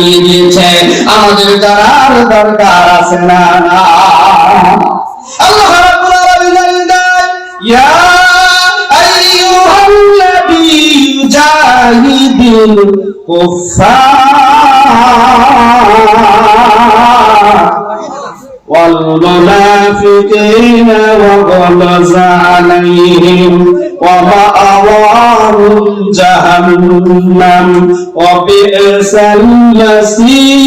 জানিয়ে দিয়েছে আমাদের জানার দরকার আছে না আল্লাহ রাব্বুল আলামিন জানিয়ে দেন ইয়া আইয়ুহান নাবিয়্যু জাহিদিল কুফফার والمنافقين وغلظ عليهم ومأواهم جهنم وبئس المصير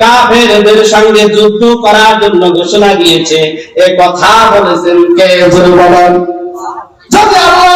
কাফেরদের সঙ্গে যুদ্ধ করার জন্য ঘোষণা দিয়েছে। এ কথা বলেছেন কে? যদি আল্লাহ